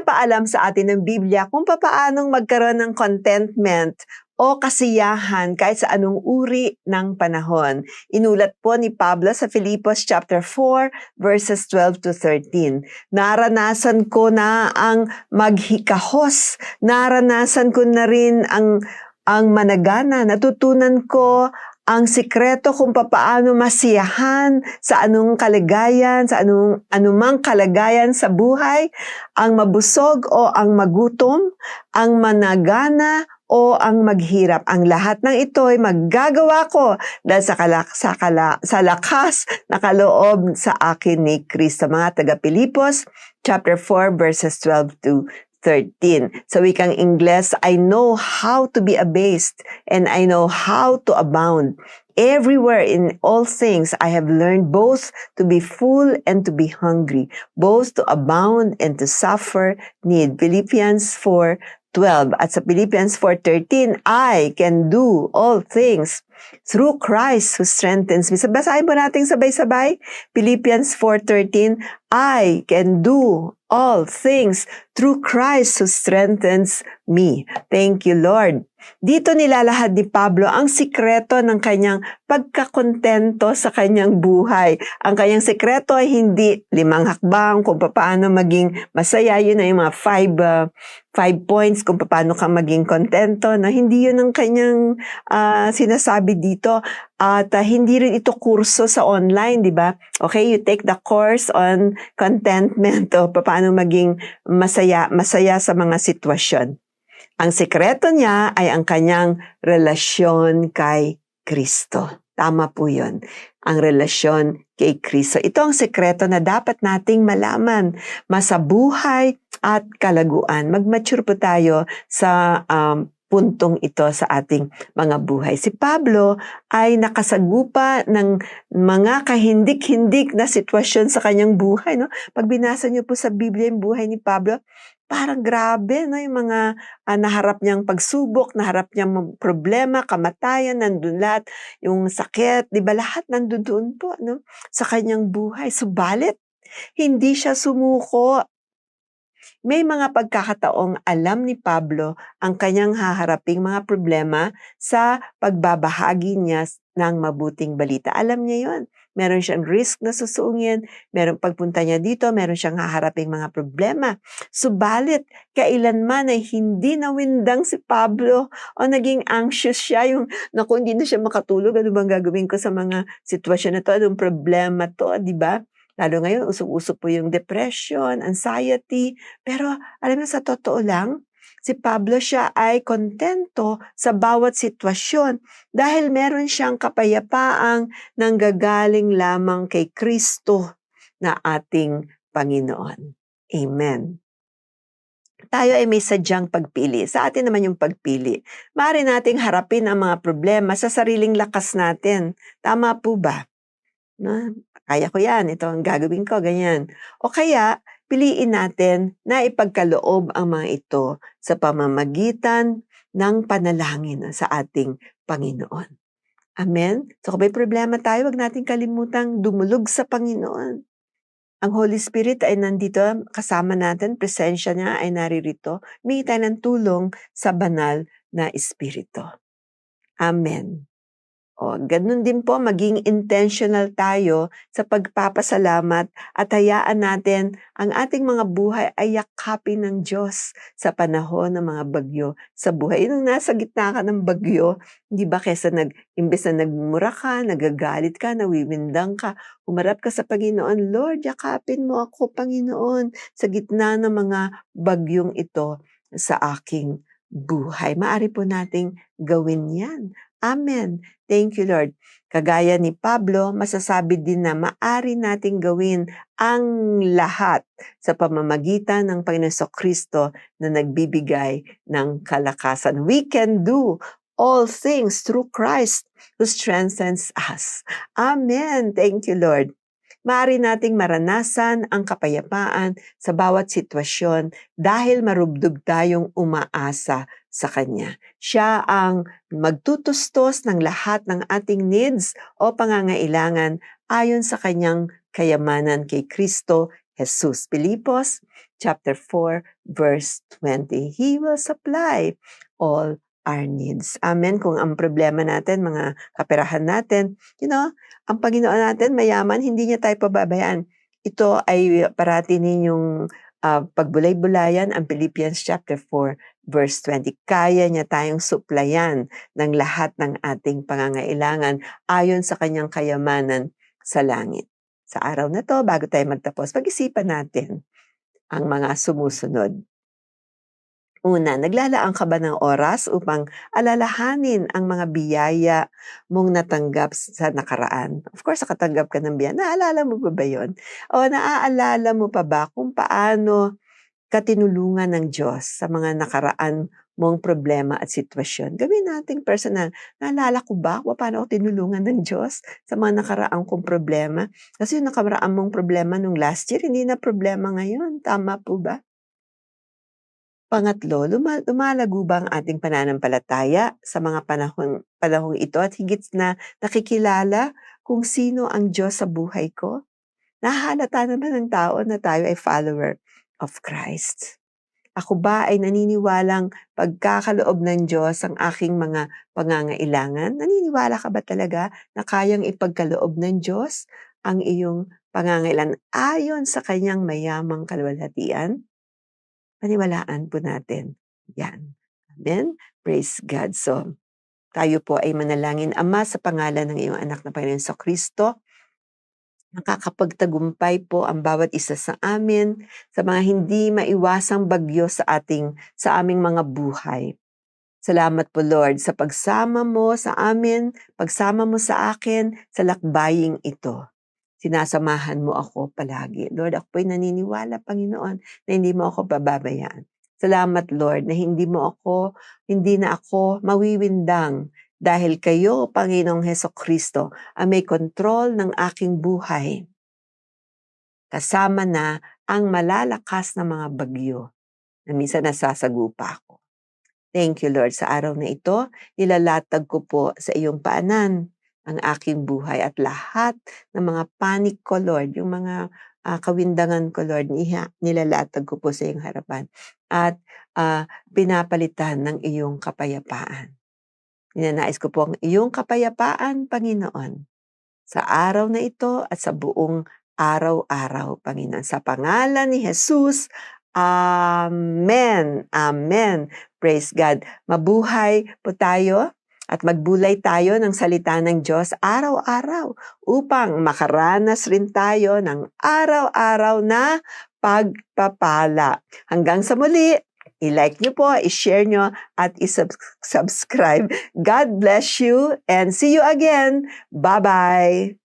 pinapaalam sa atin ng Biblia kung papaanong magkaroon ng contentment o kasiyahan kahit sa anong uri ng panahon. Inulat po ni Pablo sa Filipos chapter 4 verses 12 to 13. Naranasan ko na ang maghikahos. Naranasan ko na rin ang ang managana. Natutunan ko ang sikreto kung papaano masiyahan sa anong kaligayan, sa anong anumang kalagayan sa buhay, ang mabusog o ang magutom, ang managana o ang maghirap. Ang lahat ng ito ay maggagawa ko dahil sa, kalak, sa, kala, sa lakas na kaloob sa akin ni Kristo. Mga taga Pilipos, chapter 4, verses 12 to 13. Sa wikang Ingles, I know how to be abased and I know how to abound. Everywhere in all things, I have learned both to be full and to be hungry, both to abound and to suffer need. Philippians 4, 12 at sa Philippians 4.13, I can do all things through Christ who strengthens me. Basahin po natin sabay-sabay. Philippians 4.13, I can do all things through Christ who strengthens me. Thank you, Lord. Dito nilalahad ni Pablo ang sikreto ng kanyang pagkakontento sa kanyang buhay. Ang kanyang sikreto ay hindi limang hakbang kung paano maging masaya. Yun ay mga five, uh, five points kung paano ka maging kontento. Na hindi yun ang kanyang uh, sinasabi dito. At uh, hindi rin ito kurso sa online, di ba? Okay, you take the course on contentment o paano maging masaya, masaya sa mga sitwasyon. Ang sekreto niya ay ang kanyang relasyon kay Kristo. Tama po yun. Ang relasyon kay Kristo. Ito ang sekreto na dapat nating malaman. Masabuhay at kalaguan. Mag-mature po tayo sa um, puntong ito sa ating mga buhay. Si Pablo ay nakasagupa ng mga kahindik-hindik na sitwasyon sa kanyang buhay. No? Pag binasa niyo po sa Biblia yung buhay ni Pablo, parang grabe, no? Yung mga uh, naharap niyang pagsubok, naharap niyang problema, kamatayan, nandun lahat, yung sakit, di ba lahat nandun doon po, no? Sa kanyang buhay. Subalit, hindi siya sumuko. May mga pagkakataong alam ni Pablo ang kanyang haharaping mga problema sa pagbabahagi niya ng mabuting balita. Alam niya yon meron siyang risk na susuungin, meron pagpunta niya dito, meron siyang haharaping mga problema. Subalit, kailanman ay hindi nawindang si Pablo o naging anxious siya, yung, naku, hindi na siya makatulog, ano bang gagawin ko sa mga sitwasyon na to, anong problema to, di ba? Lalo ngayon, usok-usok po yung depression, anxiety. Pero alam mo, sa totoo lang, si Pablo siya ay kontento sa bawat sitwasyon dahil meron siyang kapayapaang nanggagaling lamang kay Kristo na ating Panginoon. Amen. Tayo ay may sadyang pagpili. Sa atin naman yung pagpili. Maaari nating harapin ang mga problema sa sariling lakas natin. Tama po ba? No? Kaya ko yan, ito ang gagawin ko, ganyan. O kaya, piliin natin na ipagkaloob ang mga ito sa pamamagitan ng panalangin sa ating Panginoon. Amen? So kung may problema tayo, wag natin kalimutang dumulog sa Panginoon. Ang Holy Spirit ay nandito kasama natin, presensya niya ay naririto. May tayo ng tulong sa banal na Espiritu. Amen. O, ganun din po, maging intentional tayo sa pagpapasalamat at hayaan natin ang ating mga buhay ay yakapin ng Diyos sa panahon ng mga bagyo sa buhay. Yung nasa gitna ka ng bagyo, hindi ba kesa nag, imbes na nagmumura ka, nagagalit ka, nawiwindang ka, humarap ka sa Panginoon, Lord, yakapin mo ako, Panginoon, sa gitna ng mga bagyong ito sa aking buhay. Maari po nating gawin yan. Amen. Thank you, Lord. Kagaya ni Pablo, masasabi din na maari nating gawin ang lahat sa pamamagitan ng Panginoon Kristo na nagbibigay ng kalakasan. We can do all things through Christ who strengthens us. Amen. Thank you, Lord. Maaari nating maranasan ang kapayapaan sa bawat sitwasyon dahil marubdog tayong umaasa sa Kanya. Siya ang magtutustos ng lahat ng ating needs o pangangailangan ayon sa Kanyang kayamanan kay Kristo Jesus. Pilipos chapter 4 verse 20. He will supply all our needs. Amen. Kung ang problema natin, mga kaperahan natin, you know, ang Panginoon natin mayaman, hindi niya tayo pababayaan. Ito ay parati ninyong uh, pagbulay-bulayan ang Philippians chapter 4 verse 20. Kaya niya tayong suplayan ng lahat ng ating pangangailangan ayon sa kanyang kayamanan sa langit. Sa araw na to, bago tayo magtapos, pag-isipan natin ang mga sumusunod. Una, naglalaan ka ba ng oras upang alalahanin ang mga biyaya mong natanggap sa nakaraan? Of course, nakatanggap ka ng biyaya. Naalala mo ba ba yun? O naaalala mo pa ba kung paano ka tinulungan ng Diyos sa mga nakaraan mong problema at sitwasyon? Gawin nating personal. Naalala ko ba kung paano ako tinulungan ng Diyos sa mga nakaraan kong problema? Kasi yung nakaraan mong problema nung last year, hindi na problema ngayon. Tama po ba? Pangatlo, luma- lumalago ba ang ating pananampalataya sa mga panahon, panahong ito at higit na nakikilala kung sino ang Diyos sa buhay ko? Nahalata naman ng tao na tayo ay follower of Christ. Ako ba ay naniniwalang pagkakaloob ng Diyos ang aking mga pangangailangan? Naniniwala ka ba talaga na kayang ipagkaloob ng Diyos ang iyong pangangailangan ayon sa kanyang mayamang kalwalhatian? Paniwalaan po natin. Yan. Amen? Praise God. So, tayo po ay manalangin, Ama, sa pangalan ng iyong anak na Panginoon sa Kristo. Nakakapagtagumpay po ang bawat isa sa amin sa mga hindi maiwasang bagyo sa ating sa aming mga buhay. Salamat po Lord sa pagsama mo sa amin, pagsama mo sa akin sa lakbaying ito sinasamahan mo ako palagi. Lord, ako po'y naniniwala, Panginoon, na hindi mo ako bababayaan. Salamat, Lord, na hindi mo ako, hindi na ako mawiwindang dahil kayo, Panginoong Heso Kristo, ang may kontrol ng aking buhay. Kasama na ang malalakas na mga bagyo na minsan nasasagupa ako. Thank you, Lord, sa araw na ito. Nilalatag ko po sa iyong paanan ang aking buhay at lahat ng mga panic ko, Lord, yung mga uh, kawindangan ko, Lord, nilalatag ko po sa iyong harapan at uh, pinapalitan ng iyong kapayapaan. Ninanais ko po ang iyong kapayapaan, Panginoon, sa araw na ito at sa buong araw-araw, Panginoon. Sa pangalan ni Jesus, Amen. Amen. Praise God. Mabuhay po tayo at magbulay tayo ng salita ng Diyos araw-araw upang makaranas rin tayo ng araw-araw na pagpapala. Hanggang sa muli, i-like nyo po, i-share nyo, at i-subscribe. God bless you and see you again. Bye-bye!